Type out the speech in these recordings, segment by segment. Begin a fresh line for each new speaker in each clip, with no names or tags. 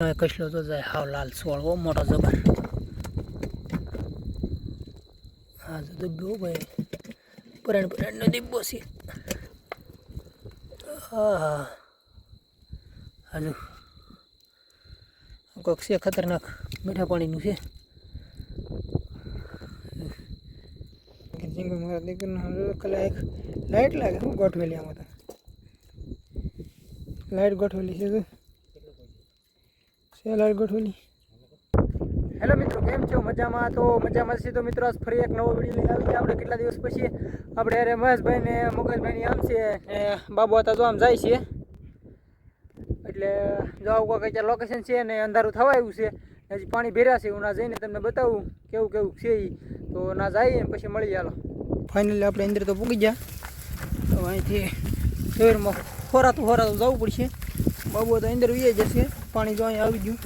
હવે કસલો તો જાય હાવ લાલ સોળવો મોટો જબર. હા તો દબ્બો ભાઈ. પરણ પરણ નો દિબ્બો છે હા હા હાજુ. કોક છે ખતરનાક મીઠા પાણીનું છે. મારા દીકરીનો કલા એક લાઈટ લાગે શું ગોઠવેલી આમાં તો. લાઈટ ગોઠવેલી છે લાઈટ ગોઠવેલી હેલો મિત્રો, કેમ છો? મજામાં? તો મજામાં છે તો મિત્રો, આજ ફરી એક નવો વીડિયો લઈને આવી છે આપણે કેટલા દિવસ પછી? આપણે અરે મહેશભાઈ ને મુકેશભાઈની આમ છે, ને બાબુ હતા જો આમ જાય છે. એટલે જો આવું કોઈ અત્યારે લોકેશન છે ને અંધારું થવા આવ્યું છે હજી પાણી ભેર્યા છે. હું ના જઈને તમને બતાવું કેવું કેવું છે એ તો ના જઈએ ને પછી મળી ચાલો ફાઇનલી આપણે અંદર તો પૂગી ગયા. તો અહીંથી શહેરમાં ખોરાતું ખોરાતું જવું પડશે. બાબુ તો અંદર વીએ જશે પાણી જો આવી ગયું.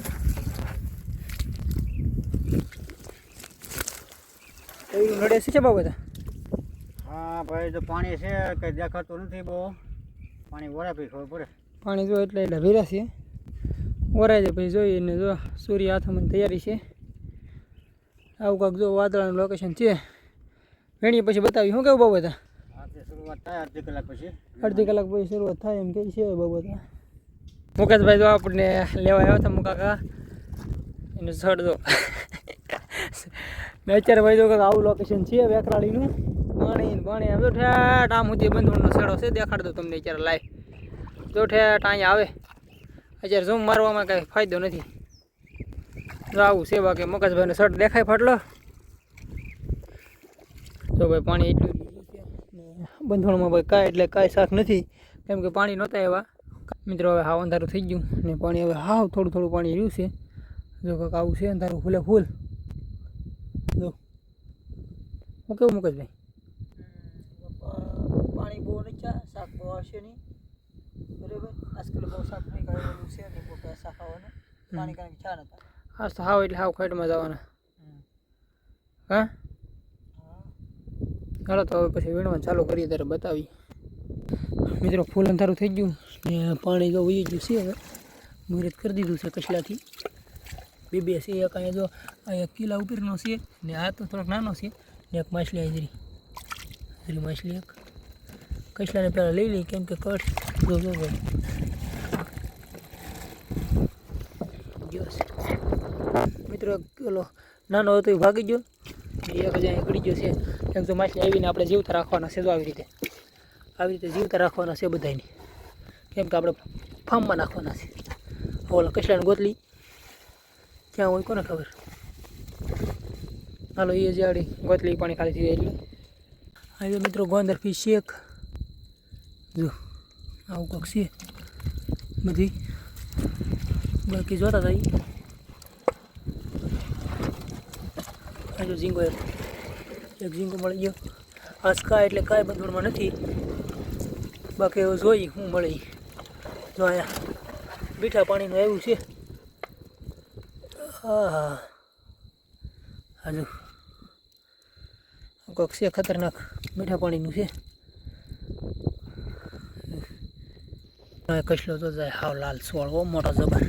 એવું નડે છે બાબુ બધા?
હા ભાઈ તો પાણી છે કંઈ દેખાતું નથી બહુ. પાણી વરાપી ખબર પડે.
પાણી જો એટલે એટલે ભેરા છે ઓરાય છે પછી જોઈએ ને જો સૂર્ય હાથમાં તૈયારી છે. આવું કાંક જો વાદળાનું લોકેશન છે. વેણીએ પછી બતાવી શું કેવું બહુ
બધા? શરૂઆત થાય અડધી કલાક પછી.
અડધી કલાક પછી શરૂઆત થાય એમ કે છે બહુ હતા મુકેશભાઈ જો આપણને લેવા આવ્યા હતા, મુકાકા. એનું સડ દો. ને અત્યારે ભાઈ જો આવું લોકેશન છે વેકરાળીનું પાણી પાણી આમ તો ઠેઠ આમ સુધી બંધોણનો સડો છે, દેખાડ દો તમને અત્યારે લાઈવ જો ઠેઠ અહીંયા આવે. અત્યારે ઝૂમ મારવામાં કાંઈ ફાયદો નથી. જો આવું છે બાકી. મગજભાઈને શર્ટ દેખાય ફાટલો. જો ભાઈ પાણી એટલું બંધોણમાં ભાઈ કાંઈ એટલે કાંઈ શાક નથી. કેમ કે પાણી નહોતા એવા મિત્રો હવે હાવ અંધારું થઈ ગયું ને પાણી હવે હાવ થોડું થોડું પાણી રહ્યું છે. જો કાંક આવું છે અંધારું ફૂલે ફૂલ. જો. હું કેવું મુકેશભાઈ? પાણી બહુ નથી શાક બહુ આવશે નહીં. બરાબર? આજકાલ બહુ શાક નહીં ખાવાનું છે નહીં કાંઈ શાક આવવાનું પાણી કાંઈ ચા નતા આજ તો હાવ એટલે હાવ ખાઈટમાં જવાના. હા? ચાલો તો હવે પછી વીણવાનું ચાલુ કરીએ ત્યારે બતાવી મિત્રો ફૂલ અંધારું થઈ ગયું ને પાણી જો વહી ગયું છે હવે. મુહૂર્ત કરી દીધું છે કચલાથી. બે બે છે, એક અહીંયા જો, અહીંયા કિલ્લા ઉપરનો છે ને આ તો થોડોક નાનો છે. ને એક માછલી હાજરી જરી. જરી માછલી એક. કચલાને પહેલાં લઈ લઈ, કેમ કે કટ જો જો મિત્રો પેલો નાનો હતો એ ભાગી ગયો. એક હજાર નીકળી ગયો છે. કેમ તો માછલી આવીને આપણે જીવતા રાખવાના છે તો આવી રીતે. આવી રીતે જીવતા રાખવાના છે બધાને કેમ કે આપણે ફાર્મમાં નાખવાના છે. ઓલા કચરાની ગોતલી. ક્યાં હોય કોને ખબર? હાલો એ જે આડી ગોતલી પાણી ખાલી થઈ જાય એટલે. આવી મિત્રો ગોંદર ફી શેક જો, આવું કોક છે. બધી. બાકી જોતા હતા. આ જો ઝીંગો એક. ઝીંગો મળી ગયો. આજ કાંઈ એટલે કાંઈ બંધોણમાં નથી. બાકી એવું જોઈ શું મળી. જો અહીંયા મીઠા પાણીનું આવ્યું છે. હા હા હાજુ કોક છે ખતરનાક મીઠા પાણીનું છે. કસલો તો જાય હાવ લાલ સોળવો મોટો જબર.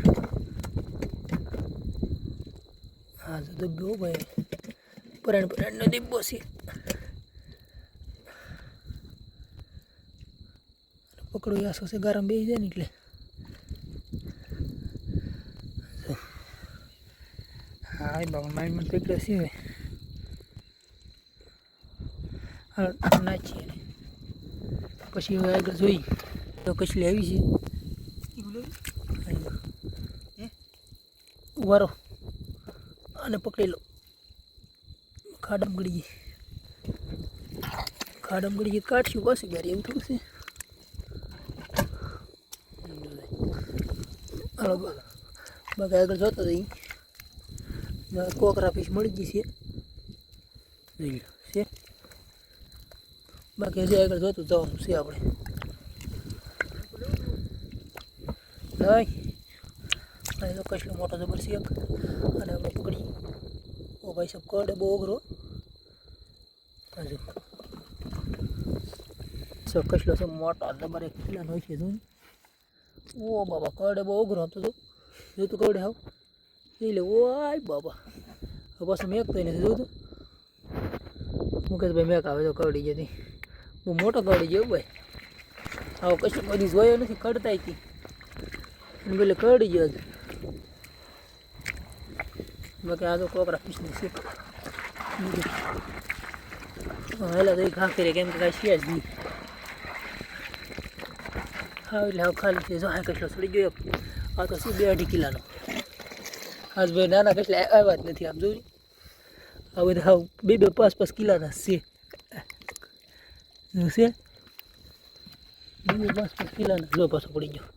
હા તો દબ્બો ભાઈ. પરણ પરણનો દિબ્બો છે. પકડો યાસો છે, ગરમ બેસી જાય ને એટલે. હા બાબા માઇન્ડ મન પકડ્યો છે એને. પછી હવે આગળ જોઈ તો કચલી આવી છે. વારો અને પકડી લો. ખાડમ ગળી ગઈ ખાડમ ગળી ગઈ કાઢશું પાછી ગાડી એવું થોડું છે. હાલો, બા- બાકી આગળ જોતો જઈ કોકરા ફીસ મળી ગઈ છે. છે? બાકી હજી આગળ જોતું જવાનું છે આપણે. નહીં અહીં તો કસલો મોટો જબર છે અને આપણે પકડી. ઓ ભાઈ સાહેબ કડે બહુ અઘરો. હજુ કસલો છે મોટો જબર એક. કિલ્લાનો હોય છે જોઈ ઓ બાબા કડે બહુ અઘરો હતો. તો જોતું કવડે હાવ એટલે ઓય બાબા. હવે પાછું મેક તો નથી જોતું મુકેશભાઈ મેક આવે તો કરડી જતી બહુ મોટો કરડી ગયો ભાઈ. આવો કશું કદી જોયો નથી કરતા હતી પેલે કરડી ગયો બાકી આ તો કોકરા ફીસની છે. હેલા તો ઘા કરે કેમ કે કાંઈ છે જ નહીં. હા એટલે હવે ખાલી છે જો હા કચલો છોડી ગયો. આ તો છે બે અઢી કિલાનો. આજ ભાઈ નાના કચલા આવ્યા જ નથી, આમ જોઈ આ બધા હાવ બે બે પાંચ પાંચ કિલાના છે. શું છે? બે બે પાંચ પાંચ કિલાના. જો પાછો પડી ગયો.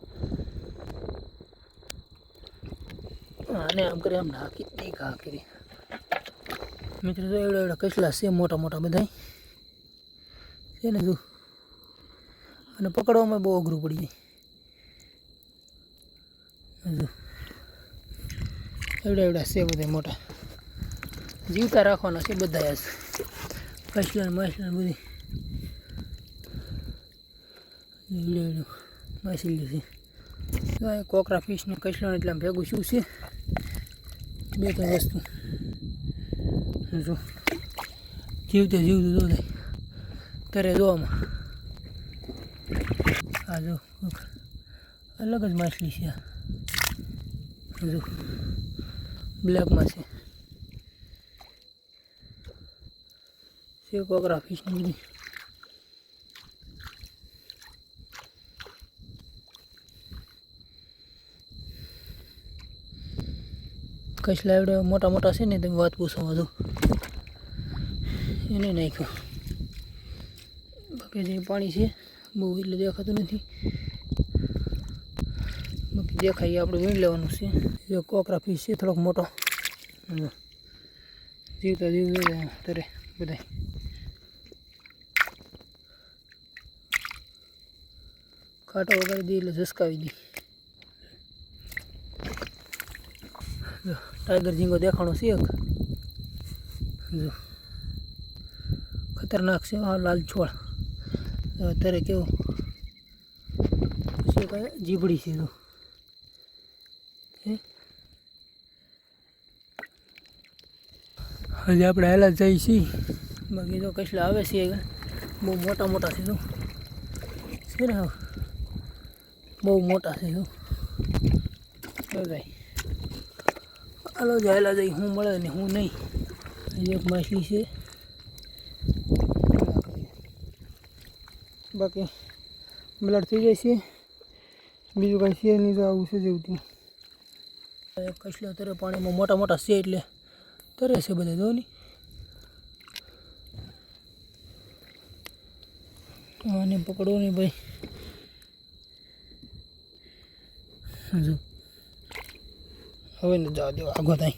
આને આમ કરી આમ નાખી દઈ ઘા કરી. મિત્રો, જો એવડા એવડા કચલા છે, મોટા મોટા બધા છે ને, જો. અને પકડવામાં બહુ અઘરું પડી જાય. એવડા એવડા છે બધા મોટા. જીવતા રાખવાના છે બધા જ કચલા ને માછલા બધી. એવડું એવડું માછલી છે. કોકરા ફિશ ને કચલા એટલે ભેગું શું છે? બે ત્રણ વસ્તુ. જો જીવતે જીવતું જો ત્યારે જોવામાં. આ જો અલગ જ માછલી છે આ જો બ્લેકમાં છે છે કોકરા ફિશની બધી કચલા એવડે મોટા મોટા છે ને તમે વાત પૂછો વધુ એને નાખ્યો બાકી જે પાણી છે બહુ એટલે દેખાતું નથી. બાકી દેખાય આપણે વીણ લેવાનું છે. જો કોકરા ફીસ છે, થોડોક મોટો. જીવતા જીવતા તરે બધા કાંટો વગાડી દઈએ એટલે ઝસકાવી દઈએ ટાઈગર ઝીંગો દેખાણો છે એક. જો. ખતરનાક છે આ લાલ છોડ. હવે અત્યારે કેવો? પછી કઈ જીબડી છે તો? હજી આપણે હેલા જઈ છીએ. બાકી તો કસલા આવે છે બહુ મોટા મોટા છે તો. છે ને બહુ મોટા છે તો. ભાઈ હાલો જાયેલા જઈ હું મળે ને હું નહીં. એક માછલી છે. બાકી બ્લડ થઈ જાય છે બીજું કાંઈ છે નહીં તો આવું છે જેવું કસલો તરે પાણીમાં મોટા મોટા છે એટલે તરે છે બધા, જો નહીં. આને પકડો નહીં ભાઈ. હજુ હવે જવા દેવા, આગો થાય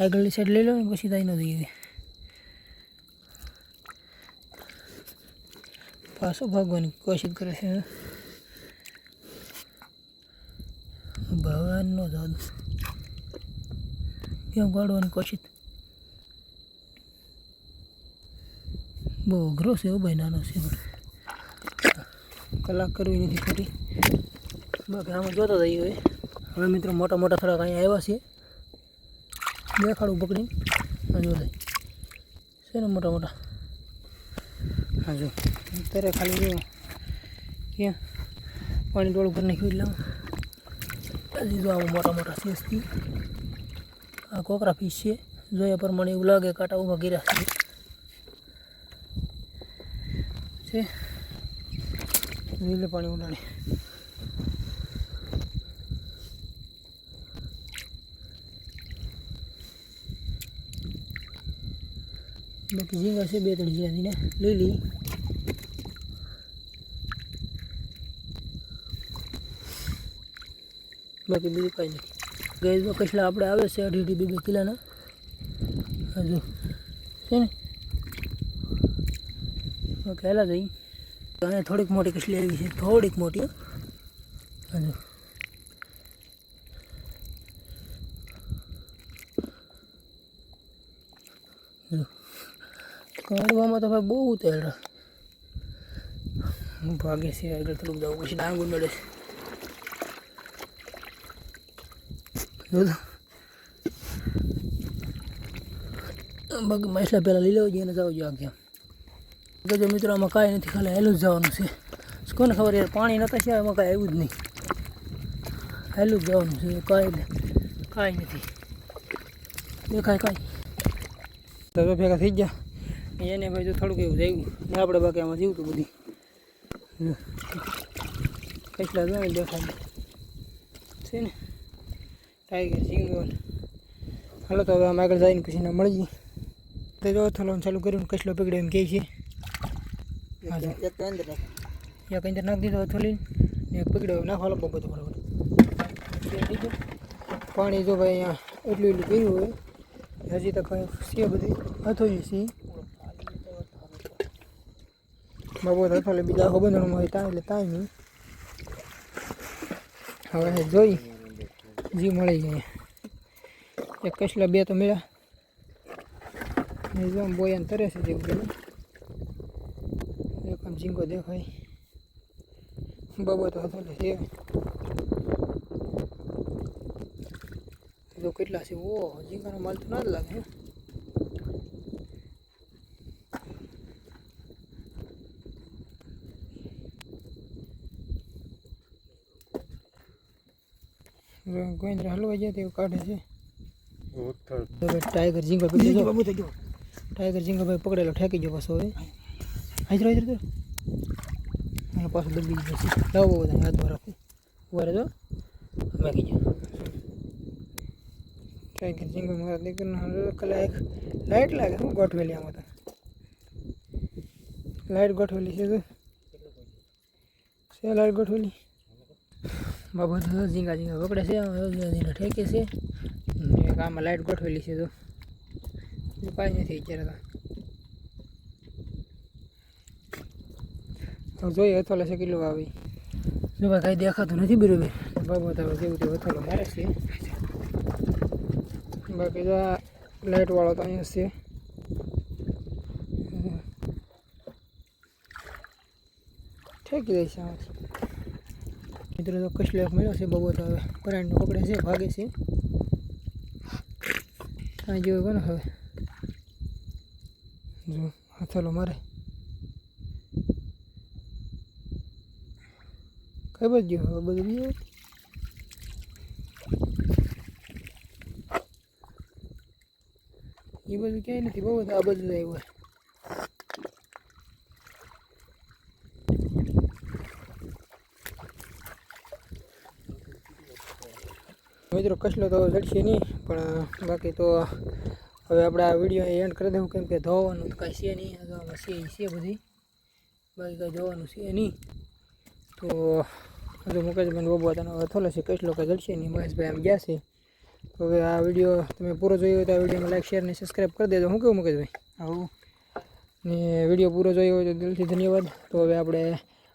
આગળની સાઈડ લઈ લો ને, પછી થાય નથી પાછો ભાગવાની કોશિશ કરે છે ભગવાનનો જાદુ કેમ કાઢવાની કોશિશ? બહુ અઘરો છે હો ભાઈ, નાનો છે. કલાક કરવી નથી ખોટી. બાકી આમાં જોતા જઈએ હવે. હવે મિત્રો મોટા મોટા થોડાક અહીંયા આવ્યા છે દેખાડું પકડી જોતા છે ને મોટા મોટા? હા, જો. અત્યારે ખાલી જો ક્યાં પાણી ડોળું ઉપર નાખ્યું એટલે હજી જો આમાં મોટા મોટા સેસથી આ કોકરા ફીસ છે. જોયા પ્રમાણે એવું લાગે કાંટા ઊભા કર્યા છે. જોઈ લે પાણી ઉડાડે. બાકી ઝીંગા છે, બે, ત્રણ ઝીંગાથી ને. લીલી બાકી બીજું કાંઈ નથી ગેસમાં કસલા આપણે આવે છે, અઢી અઢી, બે બે કિલાના. હજુ છે ને? ઓકે હેલા જઈ અહીંયા થોડીક મોટી કસલી આવી છે. થોડીક મોટી. હજુ કાઢવામાં તો ભાઈ બહુ તેલ ભાગે છે આગળ થોડુંક જવું પછી ડાંગું નડે બાકી માછલા પહેલાં લઈ લેવો જોઈએ અને જવું જોઈએ આગે જો મિત્રો, આમાં કાંઈ નથી, ખાલી હેલું જ જવાનું છે. કોને ખબર યાર, પાણી નતા છે એમાં કાંઈ આવ્યું જ નહીં. હેલું જ જવાનું છે, કાંઈ કાંઈ નથી. દેખાય કાંઈ. તો ભેગા થઈ ગયા. એને ભાઈ જો થોડુંક એવું ને આપણે બાકી આમાં જીવતું બધી. કેટલા જો દેખાય. છે ને? ટાઈગર સિંગલ હાલો તો હવે આમ આગળ જઈને પછી ના મળી તો જો થોડું ચાલુ કર્યું કચલો પકડ્યો એમ કહે છે. એક અંદર નાખી. દીધો થોલી ને એક પકડ્યો. નાખવા લોકો બધું બરાબર. પાણી જો ભાઈ અહીંયા એટલું એટલું પીવું હોય. હજી તો કંઈ છે બધી. હથોઈ છે. તો હથોલે બીજા આખો બંધણમાં હોય ત્યાં એટલે ત્યાં નહીં. હવે જોઈ જી મળી જાય એક કસલા બે તો મળ્યા. જો બોયાન તરે છે જેવું પેલું એક આમ ઝીંગો દેખાય. બાબો તો હથોલે છે. જો કેટલા છે? ઓ ઝીંગાનો માલ તો ના જ લાગે ગોવિંદ્ર હલવા જાય તેવું કાઢે છે. ટાઈગર ઝીંગો પકડી જો. ટાઈગર ઝીંગો ભાઈ પકડેલો ઠેકી ગયો પાછો હવે. હાજર હાજર તો. અને પાછો દબી ગયો છે. લાવો બધા હાથ ભરાથી ઊભા રહેજો. બાકી ગયો. ટાઈગર ઝીંગો મારા દીકરાનો કલા એક લાઈટ લાગે. હું ગોઠવેલી આમાં તો? લાઈટ ગોઠવેલી છે તો. છે લાઈટ ગોઠવેલી? બાબા તો ઝીંગા ઝીંગા પકડે છે ઝીંગા ઠેકે છે. એક આમાં લાઈટ ગોઠવેલી છે તો. કાંઈ નથી અત્યારે તો. જોઈએ હથોલે છે કેટલું આવી જો ભાઈ કાંઈ દેખાતું નથી બરોબર બાબત હવે જેવું તેવું હથોલો મારે છે. બાકી તો લાઇટવાળો તો અહીંયા છે. ઠેકી દઈશ આમાંથી. મિત્રો, તો કસલો એક મળ્યો છે બબો, તો હવે કરંટનો કપડે છે, ભાગે છે. આ જેવું કોને હવે? જો હથેલો મારે. બાજુ ગયો હવે બધું બીજું? એ બધું ક્યાંય નથી બહુ આ બધું આવ્યું. મિત્રો કસલો તો જડશે નહીં પણ બાકી તો હવે આપણે આ વીડિયો એન્ડ કરી દઉં કેમ કે ધોવાનું તો કાંઈ છે નહીં તો છે છે બધી. બાકી કાંઈ ધોવાનું છે નહીં. તો હજુ મુકેશભાઈ બબુ હતા હવે થોલો છે કસલો કાંઈ જડશે નહીં મહેશભાઈ આમ ગયા છે. તો હવે આ વીડિયો તમે પૂરો જોયો હોય તો આ વિડીયોમાં લાઈક શેર અને સબસ્ક્રાઈબ કરી દેજો. હું કેવું મુકેશભાઈ
આવું.
ને વીડિયો પૂરો જોયો હોય તો દિલથી ધન્યવાદ. તો હવે આપણે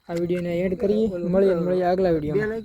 આ વિડીયોને એન્ડ કરીએ. મળીએ મળીએ આગલા વિડીયોમાં